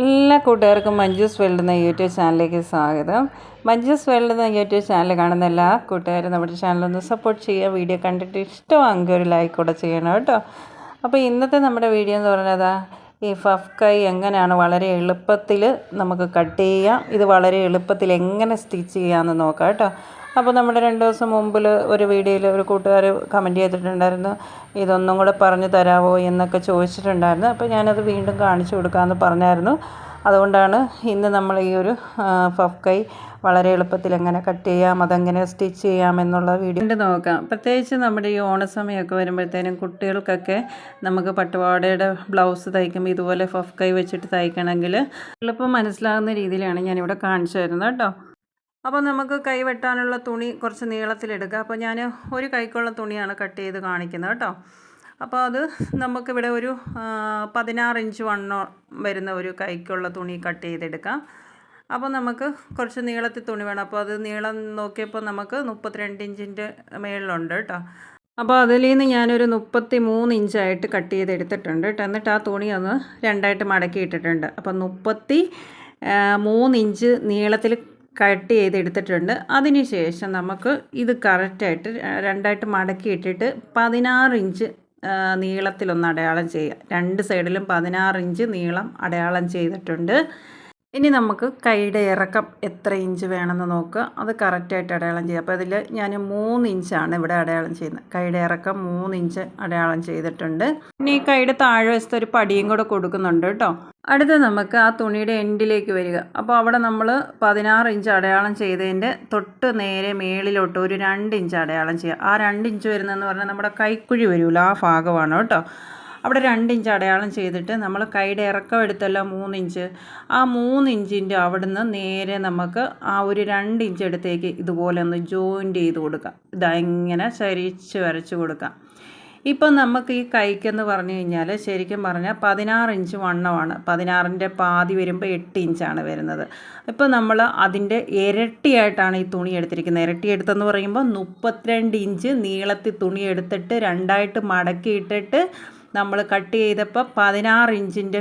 എല്ലാ കൂട്ടുകാർക്കും മഞ്ജൂസ് വേൾഡ് എന്ന യൂട്യൂബ് ചാനലിലേക്ക് സ്വാഗതം. മഞ്ജുസ് വേൾഡ് എന്ന യൂട്യൂബ് ചാനൽ കാണുന്ന എല്ലാ കൂട്ടുകാരും നമ്മുടെ ചാനലൊന്ന് സപ്പോർട്ട് ചെയ്യുക. വീഡിയോ കണ്ടിട്ട് ഇഷ്ടമാണെങ്കിൽ ഒരു ലൈക്ക് കൂടെ ചെയ്യണം കേട്ടോ. അപ്പോൾ ഇന്നത്തെ നമ്മുടെ വീഡിയോ എന്ന് പറയുന്നത് ഈ ഫഫ് കൈ എങ്ങനെയാണ് വളരെ എളുപ്പത്തിൽ നമുക്ക് കട്ട് ചെയ്യാം? ഇത് വളരെ എളുപ്പത്തിൽ എങ്ങനെ സ്റ്റിച്ച് ചെയ്യാമെന്ന് നോക്കാം കേട്ടോ. അപ്പോൾ നമ്മുടെ രണ്ട് ദിവസം മുമ്പിൽ ഒരു വീഡിയോയിൽ ഒരു കൂട്ടുകാർ കമന്റ് ചെയ്തിട്ടുണ്ടായിരുന്നു ഇതൊന്നും കൂടെ പറഞ്ഞു തരാമോ എന്നൊക്കെ ചോദിച്ചിട്ടുണ്ടായിരുന്നു. അപ്പോൾ ഞാനത് വീണ്ടും കാണിച്ചു കൊടുക്കാമെന്ന് പറഞ്ഞായിരുന്നു. അതുകൊണ്ടാണ് ഇന്ന് നമ്മൾ ഈ ഒരു പഫ് കൈ വളരെ എളുപ്പത്തിൽ എങ്ങനെ കട്ട് ചെയ്യാം അതെങ്ങനെ സ്റ്റിച്ച് ചെയ്യാം എന്നുള്ള വീഡിയോ ഉണ്ട് നോക്കാം. പ്രത്യേകിച്ച് നമ്മുടെ ഈ ഓണസമയമൊക്കെ വരുമ്പോഴത്തേനും കുട്ടികൾക്കൊക്കെ നമുക്ക് പട്ടുപാടയുടെ ബ്ലൗസ് തയ്ക്കുമ്പോൾ ഇതുപോലെ ഫഫ് കൈ വെച്ചിട്ട് തയ്ക്കണമെങ്കിൽ എളുപ്പം മനസ്സിലാകുന്ന രീതിയിലാണ് ഞാനിവിടെ കാണിച്ചു തരുന്നത് കേട്ടോ. അപ്പോൾ നമുക്ക് കൈ വെട്ടാനുള്ള തുണി കുറച്ച് നീളത്തിലെടുക്കുക അപ്പോൾ ഞാൻ ഒരു കൈക്കുള്ള തുണിയാണ് കട്ട് ചെയ്ത് കാണിക്കുന്നത് കേട്ടോ. അപ്പോൾ അത് നമുക്കിവിടെ ഒരു പതിനാറ് ഇഞ്ച് വണ്ണം വരുന്ന ഒരു കൈക്കുള്ള തുണി കട്ട് ചെയ്തെടുക്കാം. അപ്പോൾ നമുക്ക് കുറച്ച് നീളത്തിൽ തുണി വേണം. അപ്പോൾ അത് നീളം നോക്കിയപ്പോൾ നമുക്ക് മുപ്പത്തിരണ്ട് ഇഞ്ചിന്റെ മേളിലുണ്ട് കേട്ടോ. അപ്പോൾ അതിൽ നിന്ന് ഞാനൊരു മുപ്പത്തി മൂന്ന് ഇഞ്ചായിട്ട് കട്ട് ചെയ്തെടുത്തിട്ടുണ്ട് കേട്ടോ. എന്നിട്ട് ആ തുണി ഒന്ന് രണ്ടായിട്ട് മടക്കി ഇട്ടിട്ടുണ്ട്. അപ്പോൾ മുപ്പത്തി മൂന്ന് ഇഞ്ച് നീളത്തിൽ കട്ട് ചെയ്തെടുത്തിട്ടുണ്ട്. അതിന് ശേഷം നമുക്ക് ഇത് കറക്റ്റായിട്ട് രണ്ടായിട്ട് മടക്കി ഇട്ടിട്ട് പതിനാറ് ഇഞ്ച് നീളത്തിലൊന്ന് അടയാളം ചെയ്യുക. രണ്ട് സൈഡിലും പതിനാറ് ഇഞ്ച് നീളം അടയാളം ചെയ്തിട്ടുണ്ട്. ഇനി നമുക്ക് കൈയുടെ ഇറക്കം എത്ര ഇഞ്ച് വേണമെന്ന് നോക്കുക. അത് കറക്റ്റായിട്ട് അടയാളം ചെയ്യുക. അപ്പോൾ അതിൽ ഞാൻ മൂന്ന് ഇഞ്ചാണ് ഇവിടെ അടയാളം ചെയ്യുന്നത്. കൈയുടെ ഇറക്കം മൂന്ന് ഇഞ്ച് അടയാളം ചെയ്തിട്ടുണ്ട്. ഇനി കൈയുടെ താഴ്വശത്ത് ഒരു പടിയും കൂടെ കൊടുക്കുന്നുണ്ട് കേട്ടോ. അടുത്ത നമുക്ക് ആ തുണിയുടെ എൻഡിലേക്ക് വരിക. അപ്പോൾ അവിടെ നമ്മൾ പതിനാറ് ഇഞ്ച് അടയാളം ചെയ്തതിന്റെ തൊട്ട് നേരെ മേളിലോട്ട് ഒരു രണ്ട് ഇഞ്ച് അടയാളം ചെയ്യുക. ആ രണ്ട് ഇഞ്ച് വരുന്നതെന്ന് പറഞ്ഞാൽ നമ്മുടെ കൈക്കുഴി വരുമല്ലോ ആ ഭാഗമാണ് കേട്ടോ. അവിടെ രണ്ട് ഇഞ്ച് അടയാളം ചെയ്തിട്ട് നമ്മൾ കൈയുടെ ഇറക്കം എടുത്തല്ലോ മൂന്ന് ഇഞ്ച് ആ മൂന്ന് ഇഞ്ചിന്റെ അവിടുന്ന് നേരെ നമുക്ക് ആ ഒരു രണ്ട് ഇഞ്ച് അടുത്തേക്ക് ഇതുപോലെ ഒന്ന് ജോയിന്റ് ചെയ്ത് കൊടുക്കാം. ഇതാ ഇങ്ങനെ ചരിച്ച് വരച്ച് കൊടുക്കാം. ഇപ്പം നമുക്ക് ഈ കൈക്കെന്ന് പറഞ്ഞു കഴിഞ്ഞാൽ ശരിക്കും പറഞ്ഞാൽ പതിനാറ് ഇഞ്ച് വണ്ണമാണ്. പതിനാറിന്റെ പാതി വരുമ്പോൾ എട്ട് ഇഞ്ചാണ് വരുന്നത്. ഇപ്പം നമ്മൾ അതിന്റെ ഇരട്ടിയായിട്ടാണ് ഈ തുണി എടുത്തിരിക്കുന്നത്. ഇരട്ടി എടുത്തെന്ന് പറയുമ്പോൾ മുപ്പത്തിരണ്ട് ഇഞ്ച് നീളത്തിൽ തുണി എടുത്തിട്ട് രണ്ടായിട്ട് മടക്കിയിട്ടിട്ട് നമ്മൾ കട്ട് ചെയ്തപ്പോൾ പതിനാറ് ഇഞ്ചിന്റെ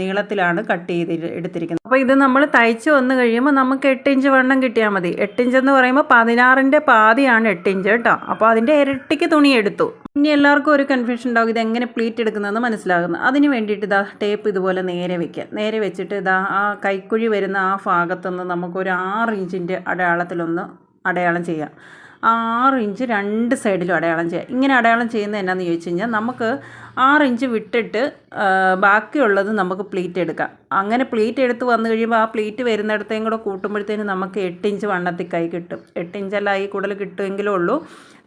നീളത്തിലാണ് കട്ട് ചെയ്ത് എടുത്തിരിക്കുന്നത്. അപ്പോൾ ഇത് നമ്മൾ തയ്ച്ച് വന്നു കഴിയുമ്പോൾ നമുക്ക് എട്ട് ഇഞ്ച് വണ്ണം കിട്ടിയാൽ മതി. എട്ട് ഇഞ്ച് എന്ന് പറയുമ്പോൾ പതിനാറിന്റെ പാതിയാണ് എട്ട് ഇഞ്ച് കേട്ടോ. അപ്പോൾ അതിന്റെ ഇരട്ടിക്ക് തുണി എടുത്തു. ഇനി എല്ലാവർക്കും ഒരു കൺഫ്യൂഷൻ ഉണ്ടാകും ഇത് എങ്ങനെ പ്ലീറ്റ് എടുക്കുന്നതെന്ന് മനസ്സിലാകുന്നത് അതിന് വേണ്ടിയിട്ട് ഇതാ ടേപ്പ് ഇതുപോലെ നേരെ വെക്കുക. നേരെ വെച്ചിട്ട് ഇതാ ആ കൈക്കുഴി വരുന്ന ആ ഭാഗത്തുനിന്ന് നമുക്കൊരു ആറ് ഇഞ്ചിന്റെ അടയാളത്തിലൊന്ന് അടയാളം ചെയ്യാം. ആറ് ഇഞ്ച് രണ്ട് സൈഡിലും അടയാളം ചെയ്യുക ഇങ്ങനെ അടയാളം ചെയ്യുന്നത് എന്നാന്ന് ചോദിച്ചു കഴിഞ്ഞാൽ നമുക്ക് ആറ് ഇഞ്ച് വിട്ടിട്ട് ബാക്കിയുള്ളത് നമുക്ക് പ്ലീറ്റ് എടുക്കാം. അങ്ങനെ പ്ലീറ്റ് എടുത്ത് വന്നു കഴിയുമ്പോൾ ആ പ്ലീറ്റ് വരുന്നിടത്തേയും കൂടെ കൂട്ടുമ്പോഴത്തേനും നമുക്ക് എട്ട് ഇഞ്ച് വണ്ണത്തിൽ കൈ കിട്ടും. എട്ട് ഇഞ്ചല്ല ഈ കൂടുതൽ കിട്ടുമെങ്കിലേ ഉള്ളൂ.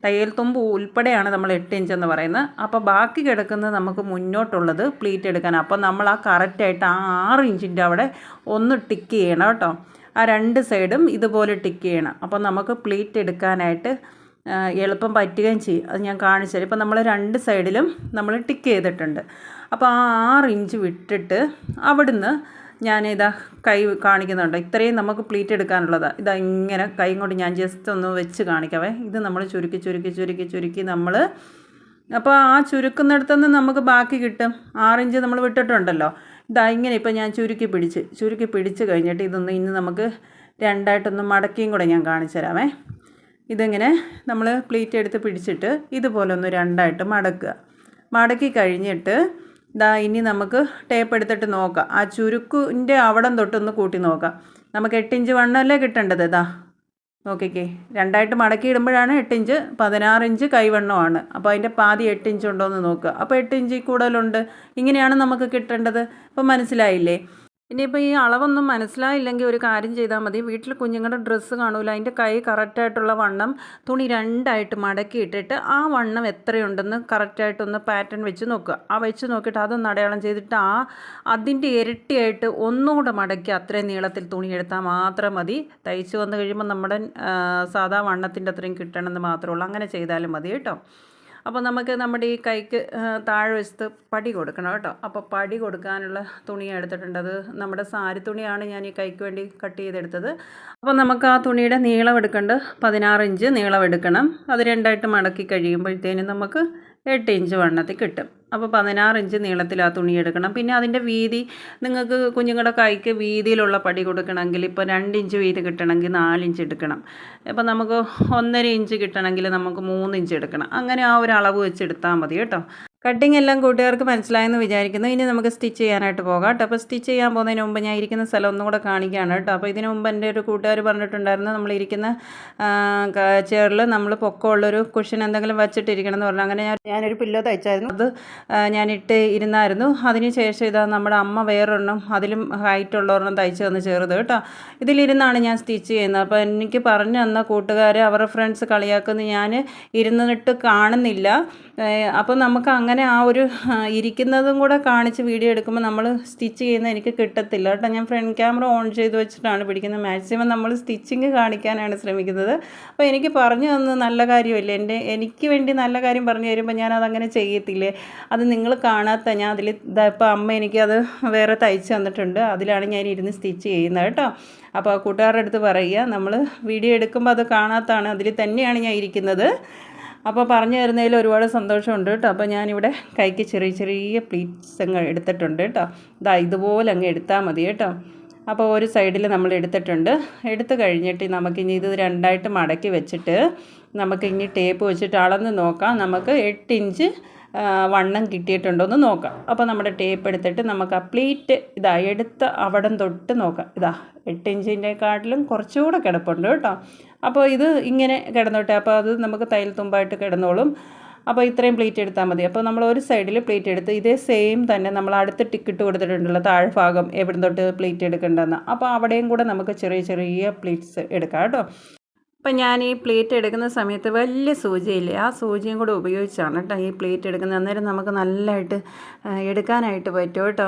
തയ്യൽ തുമ്പ് ഉൾപ്പെടെയാണ് നമ്മൾ എട്ട് ഇഞ്ച് എന്ന് പറയുന്നത്. അപ്പോൾ ബാക്കി കിടക്കുന്നത് നമുക്ക് മുന്നോട്ടുള്ളത് പ്ലീറ്റ് എടുക്കാൻ. അപ്പോൾ നമ്മൾ ആ കറക്റ്റായിട്ട് ആ ആറ് ഇഞ്ചിന്റെ അവിടെ ഒന്ന് ടിക്ക് ചെയ്യണം കേട്ടോ. ആ രണ്ട് സൈഡും ഇതുപോലെ ടിക്ക് ചെയ്യണം. അപ്പോൾ നമുക്ക് പ്ലീറ്റ് എടുക്കാനായിട്ട് എളുപ്പം പറ്റുകയും ചെയ്യും. അത് ഞാൻ കാണിച്ചു തരാം. ഇപ്പം നമ്മൾ രണ്ട് സൈഡിലും നമ്മൾ ടിക്ക് ചെയ്തിട്ടുണ്ട്. അപ്പോൾ ആ ആറ് ഇഞ്ച് വിട്ടിട്ട് അവിടുന്ന് ഞാൻ ഇതാ കൈ കാണിക്കുന്നുണ്ട്. ഇത്രയും നമുക്ക് പ്ലീറ്റ് എടുക്കാനുള്ളതാണ് ഇതാ ഇങ്ങനെ കൈ കൊണ്ട് ഞാൻ ജസ്റ്റ് ഒന്ന് വെച്ച് കാണിക്കാവേ. ഇത് നമ്മൾ ചുരുക്കി ചുരുക്കി ചുരുക്കി ചുരുക്കി നമ്മൾ അപ്പോൾ ആ ചുരുക്കുന്നിടത്തുനിന്ന് നമുക്ക് ബാക്കി കിട്ടും. ആറിഞ്ച് നമ്മൾ വിട്ടിട്ടുണ്ടല്ലോ. ഇതാ ഇങ്ങനെ ഇപ്പോൾ ഞാൻ ചുരുക്കി പിടിച്ച് ചുരുക്കി പിടിച്ച് കഴിഞ്ഞിട്ട് ഇതൊന്ന് ഇന്ന് നമുക്ക് രണ്ടായിട്ടൊന്ന് മടക്കിയും കൂടെ ഞാൻ കാണിച്ചു തരാമേ. ഇതിങ്ങനെ നമ്മൾ പ്ലേറ്റ് എടുത്ത് പിടിച്ചിട്ട് ഇതുപോലെ ഒന്ന് രണ്ടായിട്ട് മടക്കുക. മടക്കി കഴിഞ്ഞിട്ട് ഇതാ ഇനി നമുക്ക് ടേപ്പ് എടുത്തിട്ട് നോക്കാം. ആ ചുരുക്കിന്റെ അവിടം തൊട്ടൊന്ന് കൂട്ടി നോക്കാം. നമുക്ക് എട്ടിഞ്ച് വണ്ണമല്ലേ കിട്ടേണ്ടത് ഇതാ നോക്കിക്കേ. രണ്ടായിട്ട് മടക്കി ഇടുമ്പോഴാണ് എട്ട് ഇഞ്ച് പതിനാറ് ഇഞ്ച് കൈവണ്ണമാണ്. അപ്പോൾ അതിന്റെ പാതി എട്ട് ഇഞ്ച് ഉണ്ടോ എന്ന് നോക്കുക. അപ്പോൾ എട്ട് ഇഞ്ച് കൂടുതലുണ്ട്. ഇങ്ങനെയാണ് നമുക്ക് കിട്ടേണ്ടത്. അപ്പം മനസ്സിലായില്ലേ? ഇനിയിപ്പോൾ ഈ അളവൊന്നും മനസ്സിലായില്ലെങ്കിൽ ഒരു കാര്യം ചെയ്താൽ മതി. വീട്ടിൽ കുഞ്ഞുങ്ങളുടെ ഡ്രസ്സ് കാണൂല. അതിന്റെ കൈ കറക്റ്റായിട്ടുള്ള വണ്ണം തുണി രണ്ടായിട്ട് മടക്കി ഇട്ടിട്ട് ആ വണ്ണം എത്രയുണ്ടെന്ന് കറക്റ്റായിട്ടൊന്ന് പാറ്റേൺ വെച്ച് നോക്കുക. ആ വെച്ച് നോക്കിയിട്ട് അതൊന്ന് അടയാളം ചെയ്തിട്ട് ആ അതിന്റെ ഇരട്ടിയായിട്ട് ഒന്നുകൂടെ മടക്കി അത്രയും നീളത്തിൽ തുണി എടുത്താൽ മാത്രം മതി. തയ്ച്ച് വന്നു കഴിയുമ്പോൾ നമ്മുടെ സാധാ വണ്ണത്തിന്റെ അത്രയും കിട്ടണമെന്ന് മാത്രമേ ഉള്ളൂ. അങ്ങനെ ചെയ്താലും മതി കേട്ടോ. അപ്പോൾ നമുക്ക് നമ്മുടെ ഈ കൈക്ക് താഴെ വശത്ത് പടി കൊടുക്കണം കേട്ടോ. അപ്പോൾ പടി കൊടുക്കാനുള്ള തുണി എടുത്തിട്ടുണ്ട്. അത് നമ്മുടെ സാരി തുണിയാണ് ഞാൻ ഈ കൈക്ക് വേണ്ടി കട്ട് ചെയ്തെടുത്തത്. അപ്പോൾ നമുക്ക് ആ തുണിയുടെ നീളം എടുക്കേണ്ടത് പതിനാറ് ഇഞ്ച് നീളം എടുക്കണം. അത് രണ്ടായിട്ട് മടക്കി കഴിയുമ്പോഴത്തേനും നമുക്ക് എട്ട് ഇഞ്ച് വണ്ണത്തിൽ കിട്ടും. അപ്പോൾ പതിനാറ് ഇഞ്ച് നീളത്തിൽ ആ തുണി എടുക്കണം. പിന്നെ അതിന്റെ വീതി നിങ്ങൾക്ക് കുഞ്ഞുങ്ങളുടെ കൈക്ക് വീതിയിലുള്ള പടി കൊടുക്കണമെങ്കിൽ ഇപ്പോൾ രണ്ട് ഇഞ്ച് വീതി കിട്ടണമെങ്കിൽ നാലിഞ്ച് എടുക്കണം. ഇപ്പോൾ നമുക്ക് ഒന്നര ഇഞ്ച് കിട്ടണമെങ്കിൽ നമുക്ക് മൂന്ന് ഇഞ്ച് എടുക്കണം. അങ്ങനെ ആ ഒരു അളവ് വെച്ച് എടുത്താൽ മതി കേട്ടോ. കട്ടിങ് എല്ലാം കൂട്ടുകാർക്ക് മനസ്സിലായെന്ന് വിചാരിക്കുന്നു. ഇനി നമുക്ക് സ്റ്റിച്ച് ചെയ്യാനായിട്ട് പോകാം കേട്ടോ. അപ്പോൾ സ്റ്റിച്ച് ചെയ്യാൻ പോകുന്നതിന് മുമ്പ് ഞാൻ ഇരിക്കുന്ന സ്ഥലം ഒന്നും കൂടെ കാണിക്കുകയാണ് കേട്ടോ. അപ്പോൾ ഇതിനു മുമ്പ് എന്റെ ഒരു കൂട്ടുകാർ പറഞ്ഞിട്ടുണ്ടായിരുന്നു നമ്മളിരിക്കുന്ന ചെയറിൽ നമ്മൾ പൊക്കമുള്ളൊരു കുഷൻ എന്തെങ്കിലും വെച്ചിട്ടിരിക്കണം എന്ന് പറഞ്ഞു. അങ്ങനെ ഞാൻ ഞാനൊരു പില്ലോ തയ്ച്ചായിരുന്നു. അത് ഞാനിട്ട് ഇരുന്നായിരുന്നു. അതിനുശേഷം ഇതാ നമ്മുടെ അമ്മ വേറൊരെണ്ണം അതിലും ഹൈറ്റ് ഉള്ളൊരെണ്ണം തയ്ച്ച് തന്ന് ചേർത് കേട്ടോ. ഇതിലിരുന്നാണ് ഞാൻ സ്റ്റിച്ച് ചെയ്യുന്നത്. അപ്പോൾ എനിക്ക് പറഞ്ഞു തന്ന കൂട്ടുകാർ അവരുടെ ഫ്രണ്ട്സ് കളിയാക്കുന്നു. ഞാൻ ഇരുന്നിട്ട് കാണുന്നില്ല. അപ്പോൾ നമുക്ക് അങ്ങനെ ആ ഒരു ഇരിക്കുന്നതും കൂടെ കാണിച്ച് വീഡിയോ എടുക്കുമ്പോൾ നമ്മൾ സ്റ്റിച്ച് ചെയ്യുന്ന എനിക്ക് കിട്ടത്തില്ല. കേട്ടോ ഞാൻ ഫ്രണ്ട് ക്യാമറ ഓൺ ചെയ്ത് വെച്ചിട്ടാണ് പിടിക്കുന്നത് മാക്സിമം നമ്മൾ സ്റ്റിച്ചിങ് കാണിക്കാനാണ് ശ്രമിക്കുന്നത്. അപ്പോൾ എനിക്ക് പറഞ്ഞു തന്നത് നല്ല കാര്യമല്ല? എന്റെ എനിക്ക് വേണ്ടി നല്ല കാര്യം പറഞ്ഞു തരുമ്പോൾ ഞാൻ അതങ്ങനെ ചെയ്യത്തില്ലേ? അത് നിങ്ങൾ കാണാത്ത ഞാൻ അതിൽ ഇപ്പോൾ അമ്മ എനിക്കത് വേറെ തയ്ച്ച് തന്നിട്ടുണ്ട്. അതിലാണ് ഞാൻ ഇരുന്ന് സ്റ്റിച്ച് ചെയ്യുന്നത് കേട്ടോ. അപ്പോൾ കൂട്ടുകാരുടെ അടുത്ത് പറയുക നമ്മൾ വീഡിയോ എടുക്കുമ്പോൾ അത് കാണാത്താണ് അതിൽ തന്നെയാണ് ഞാൻ ഇരിക്കുന്നത്. അപ്പോൾ പറഞ്ഞു തരുന്നതിൽ ഒരുപാട് സന്തോഷമുണ്ട് കേട്ടോ. അപ്പോൾ ഞാനിവിടെ കൈക്ക് ചെറിയ ചെറിയ പ്ലീറ്റ്സ് അങ്ങ് എടുത്തിട്ടുണ്ട് കേട്ടോ. ഇതാ ഇതുപോലെ അങ്ങ് എടുത്താൽ മതി കേട്ടോ. അപ്പോൾ ഒരു സൈഡിൽ നമ്മൾ എടുത്തിട്ടുണ്ട്. എടുത്തു കഴിഞ്ഞിട്ട് നമുക്കിനി ഇത് രണ്ടായിട്ട് മടക്കി വെച്ചിട്ട് നമുക്കിനി ടേപ്പ് വെച്ചിട്ട് അളന്ന് നോക്കാം. നമുക്ക് എട്ട് ഇഞ്ച് വണ്ണം കിട്ടിയിട്ടുണ്ടോ എന്ന് നോക്കാം. അപ്പോൾ നമ്മുടെ ടേപ്പ് എടുത്തിട്ട് നമുക്ക് ആ പ്ലേറ്റ് ഇതാ എടുത്ത അവിടം തൊട്ട് നോക്കാം. ഇതാ എട്ട് ഇഞ്ചിന്റെക്കാട്ടിലും കുറച്ചുകൂടെ കിടപ്പുണ്ട് കേട്ടോ. അപ്പോൾ ഇത് ഇങ്ങനെ കിടന്നോട്ടെ. അപ്പോൾ അത് നമുക്ക് തയ്യൽ തുമ്പായിട്ട് കിടന്നോളും. അപ്പോൾ ഇത്രയും പ്ലേറ്റ് എടുത്താൽ മതി. അപ്പോൾ നമ്മൾ ഒരു സൈഡിൽ പ്ലേറ്റ് എടുത്ത് ഇതേ സെയിം തന്നെ നമ്മൾ അടുത്ത് ടിക്കറ്റ് കൊടുത്തിട്ടുണ്ടല്ലോ താഴ്ഭാഗം എവിടെ തൊട്ട് പ്ലേറ്റ് എടുക്കേണ്ടതെന്ന് അപ്പോൾ അവിടെയും കൂടെ നമുക്ക് ചെറിയ ചെറിയ പ്ലേറ്റ്സ് എടുക്കാം കേട്ടോ. അപ്പം ഞാൻ ഈ പ്ലേറ്റ് എടുക്കുന്ന സമയത്ത് വലിയ സൂചിയില്ലേ? ആ സൂചിയും കൂടെ ഉപയോഗിച്ചാണ് കേട്ടോ ഈ പ്ലേറ്റ് എടുക്കുന്നത്. അന്നേരം നമുക്ക് നല്ലതായിട്ട് എടുക്കാനായിട്ട് പറ്റും കേട്ടോ.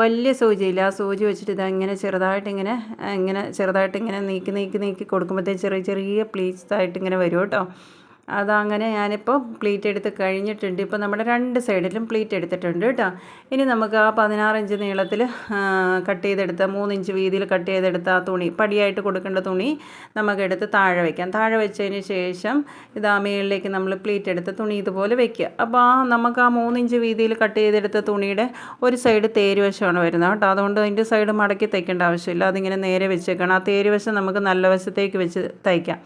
വലിയ സൂചിയില്ല? ആ സൂചി വെച്ചിട്ട് ഇതാ ഇങ്ങനെ ചെറുതായിട്ട് ഇങ്ങനെ ചെറുതായിട്ടിങ്ങനെ നീക്കി നീക്കി നീക്കി കൊടുക്കുമ്പോഴത്തേക്ക് ചെറിയ ചെറിയ പ്ലേറ്റ്സ് ആയിട്ട് വരും കേട്ടോ. അതങ്ങനെ ഞാനിപ്പോൾ പ്ലീറ്റ് എടുത്ത് കഴിഞ്ഞിട്ടുണ്ട്. ഇപ്പോൾ നമ്മുടെ രണ്ട് സൈഡിലും പ്ലീറ്റ് എടുത്തിട്ടുണ്ട് കേട്ടോ. ഇനി നമുക്ക് ആ പതിനാറ് ഇഞ്ച് നീളത്തിൽ കട്ട് ചെയ്തെടുത്ത മൂന്നിഞ്ച് വീതിയിൽ കട്ട് ചെയ്തെടുത്ത ആ തുണി പടിയായിട്ട് കൊടുക്കേണ്ട തുണി നമുക്കെടുത്ത് താഴെ വയ്ക്കാം താഴെ വെച്ചതിന് ശേഷം ഇതാ മേളിലേക്ക് നമ്മൾ പ്ലീറ്റ് എടുത്ത് തുണി ഇതുപോലെ വെക്കുക. അപ്പോൾ ആ നമുക്ക് ആ മൂന്നിഞ്ച് വീതിയിൽ കട്ട് ചെയ്തെടുത്ത തുണിയുടെ ഒരു സൈഡ് തേരുവശമാണ് വരുന്നത് കേട്ടോ. അതുകൊണ്ട് അതിന്റെ സൈഡ് മടക്കി തയ്ക്കേണ്ട ആവശ്യമില്ല. അതിങ്ങനെ നേരെ വെച്ചേക്കണം. ആ തേരുവശം നമുക്ക് നല്ല വശത്തേക്ക് വെച്ച് തയ്ക്കാം.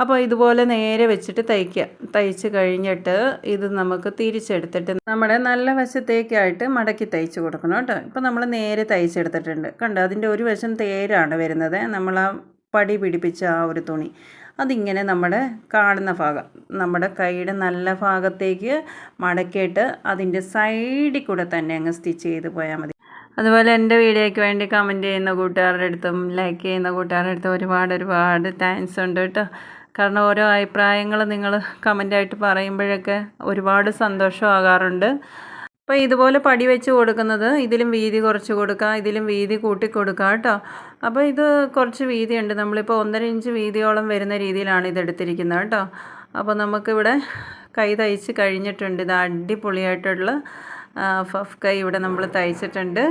അപ്പോൾ ഇതുപോലെ നേരെ വെച്ചിട്ട് തയ്ക്കുക തയ്ച്ച് കഴിഞ്ഞിട്ട് ഇത് നമുക്ക് തിരിച്ചെടുത്തിട്ട് നമ്മുടെ നല്ല വശത്തേക്കായിട്ട് മടക്കി തയ്ച്ച് കൊടുക്കണം കേട്ടോ. ഇപ്പോൾ നമ്മൾ നേരെ തയ്ച്ചെടുത്തിട്ടുണ്ട്. കണ്ടോ? അതിന്റെ ഒരു വശം തേരാണ് വരുന്നത്. നമ്മൾ ആ പടി പിടിപ്പിച്ച ആ ഒരു തുണി. അതിങ്ങനെ നമ്മുടെ കാണുന്ന ഭാഗം നമ്മുടെ കൈയുടെ നല്ല ഭാഗത്തേക്ക് മടക്കിയിട്ട് അതിന്റെ സൈഡിൽ കൂടെ തന്നെ അങ്ങ് സ്റ്റിച്ച് ചെയ്ത് പോയാൽ മതി. അതുപോലെ എന്റെ വീഡിയോയ്ക്ക് വേണ്ടി കമന്റ് ചെയ്യുന്ന കൂട്ടുകാരുടെ അടുത്തും ലൈക്ക് ചെയ്യുന്ന കൂട്ടുകാരുടെ അടുത്തും ഒരുപാട് ഒരുപാട് താങ്ക്സ് ഉണ്ട് കേട്ടോ. കാരണം ഓരോ അഭിപ്രായങ്ങൾ നിങ്ങൾ കമന്റായിട്ട് പറയുമ്പോഴൊക്കെ ഒരുപാട് സന്തോഷമാകാറുണ്ട്. അപ്പോൾ ഇതുപോലെ പടി വെച്ച് കൊടുക്കുന്നത് ഇതിലും വീതി കുറച്ച് കൊടുക്കുക ഇതിലും വീതി കൂട്ടി കൊടുക്കുക കേട്ടോ. അപ്പോൾ ഇത് കുറച്ച് വീതിയുണ്ട്. നമ്മളിപ്പോൾ ഒന്നര ഇഞ്ച് വീതിയോളം വരുന്ന രീതിയിലാണ് ഇത് എടുത്തിരിക്കുന്നത് കേട്ടോ. അപ്പോൾ നമുക്കിവിടെ കൈ തയ്ച്ച് കഴിഞ്ഞിട്ടുണ്ട്. ഇത് അടിപൊളിയായിട്ടുള്ള ഫഫ് കൈ ഇവിടെ നമ്മൾ തയ്ച്ചിട്ടുണ്ട്.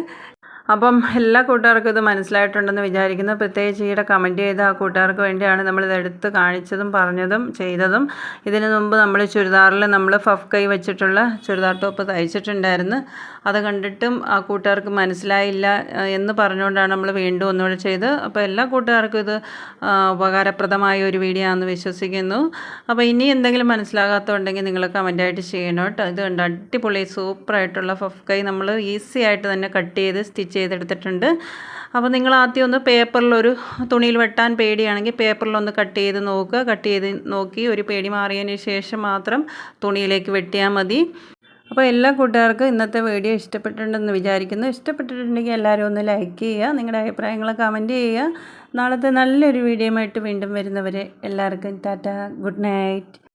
അപ്പം എല്ലാ കൂട്ടുകാർക്കും ഇത് മനസ്സിലായിട്ടുണ്ടെന്ന് വിചാരിക്കുന്നു. പ്രത്യേകിച്ച് ഈയിടെ കമന്റ് ചെയ്ത ആ കൂട്ടുകാർക്ക് വേണ്ടിയാണ് നമ്മളിത് എടുത്ത് കാണിച്ചതും പറഞ്ഞതും ചെയ്തതും. ഇതിന് മുമ്പ് നമ്മൾ ചുരിദാറിൽ നമ്മൾ ഫഫ് കൈ വെച്ചിട്ടുള്ള ചുരിദാർ ടോപ്പ് തയ്ച്ചിട്ടുണ്ടായിരുന്നു. അത് കണ്ടിട്ടും ആ കൂട്ടുകാർക്ക് മനസ്സിലായില്ല എന്ന് പറഞ്ഞുകൊണ്ടാണ് നമ്മൾ വീണ്ടും ഒന്നുകൂടെ ചെയ്ത് അപ്പോൾ എല്ലാ കൂട്ടുകാർക്കും ഇത് ഉപകാരപ്രദമായ ഒരു വീഡിയോ ആണെന്ന് വിശ്വസിക്കുന്നു. അപ്പോൾ ഇനി എന്തെങ്കിലും മനസ്സിലാകാത്തതുണ്ടെങ്കിൽ നിങ്ങൾ കമന്റായിട്ട് ചെയ്യണം കേട്ടോ. ഇത് കണ്ട് അടിപൊളി സൂപ്പറായിട്ടുള്ള ഫഫ് കൈ നമ്മൾ ഈസി ആയിട്ട് തന്നെ കട്ട് ചെയ്ത് സ്റ്റിച്ച് ചെയ്തെടുത്തിട്ടുണ്ട്. അപ്പോൾ നിങ്ങൾ ആദ്യം ഒന്ന് പേപ്പറിലൊരു തുണിയിൽ വെട്ടാൻ പേടിയാണെങ്കിൽ പേപ്പറിലൊന്ന് കട്ട് ചെയ്ത് നോക്കുക. കട്ട് ചെയ്ത് നോക്കി ഒരു പേടി മാറിയതിന് ശേഷം മാത്രം തുണിയിലേക്ക് വെട്ടിയാൽ മതി. അപ്പോൾ എല്ലാ കൂട്ടുകാർക്കും ഇന്നത്തെ വീഡിയോ ഇഷ്ടപ്പെട്ടിട്ടുണ്ടെന്ന് വിചാരിക്കുന്നു. ഇഷ്ടപ്പെട്ടിട്ടുണ്ടെങ്കിൽ എല്ലാവരും ഒന്ന് ലൈക്ക് ചെയ്യുക നിങ്ങളുടെ അഭിപ്രായങ്ങൾ കമന്റ് ചെയ്യുക. നാളത്തെ നല്ലൊരു വീഡിയോയുമായിട്ട് വീണ്ടും വരുന്നവരെ എല്ലാവർക്കും ടാറ്റ. Good night.